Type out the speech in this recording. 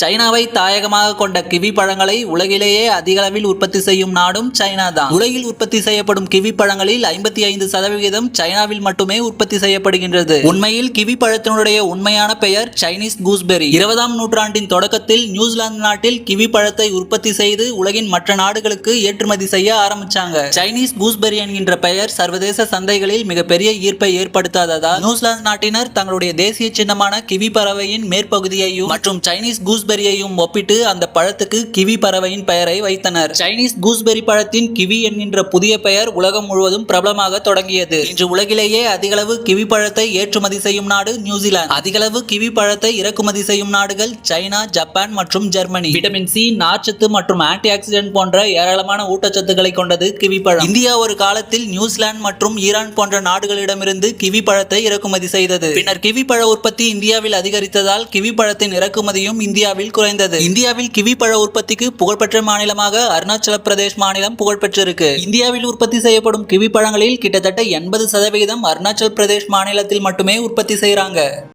சைனாவை தாயகமாக கொண்ட கிவி பழங்களை உலகிலேயே அதிக அளவில் உற்பத்தி செய்யும் நாடும் சைனா தான் உலகில் உற்பத்தி செய்யப்படும் கிவி பழங்களில் ஐம்பத்தி ஐந்து சதவிகிதம் சைனாவில் மட்டுமே உற்பத்தி செய்யப்படுகின்றது. உண்மையில் கிவி பழத்தினுடைய உண்மையான பெயர் சைனீஸ் கூஸ்பெரி. இருபதாம் நூற்றாண்டின் தொடக்கத்தில் நியூசிலாந்து நாட்டில் கிவி பழத்தை உற்பத்தி செய்து உலகின் மற்ற நாடுகளுக்கு ஏற்றுமதி செய்ய ஆரம்பிச்சாங்க. சைனீஸ் கூஸ்பெரி என்கின்ற பெயர் சர்வதேச சந்தைகளில் மிகப்பெரிய ஈர்ப்பை ஏற்படுத்தாததால் நியூசிலாந்து நாட்டினர் தங்களுடைய தேசிய சின்னமான கிவி பறவையின் மேற்பகுதியையும் மற்றும் சைனீஸ் கூஸ்பெரியையும் ஒப்பிட்டு அந்த பழத்துக்கு கிவி பறவையின் பெயரை வைத்தனர். சைனீஸ் கூஸ்பெரி பழத்தின் கிவி என்கின்ற புதிய பெயர் உலகம் முழுவதும் பிரபலமாக தொடங்கியது. இன்று உலகிலேயே அதிகளவு கிவி பழத்தை ஏற்றுமதி செய்யும் நாடு நியூசிலாந்து. அதிகளவு கிவி பழத்தை இறக்குமதி செய்யும் நாடுகள் சைனா ஜப்பான் மற்றும் ஜெர்மனி. விட்டமின் சி நார்ச்சத்து மற்றும் ஆன்டி ஆக்சிடென்ட் போன்ற ஏராளமான ஊட்டச்சத்துக்களை கொண்டது கிவி பழம். இந்தியா ஒரு காலத்தில் நியூசிலாந்து மற்றும் ஈரான் போன்ற நாடுகளிடமிருந்து கிவி பழத்தை இறக்குமதி செய்தது. பின்னர் கிவி பழ உற்பத்தி இந்தியாவில் அதிகரித்ததால் கிவி பழத்தின் இறக்குமதியும் இந்தியாவில் குறைந்தது. இந்தியாவில் கிவி பழ உற்பத்திக்கு புகழ்பெற்ற மாநிலமாக அருணாச்சல பிரதேஷ் மாநிலம் புகழ்பெற்றிருக்கு. இந்தியாவில் உற்பத்தி செய்யப்படும் கிவி பழங்களில் கிட்டத்தட்ட எண்பது சதவிகிதம் அருணாச்சல் பிரதேஷ் மாநிலத்தில் மட்டுமே உற்பத்தி செய்யறாங்க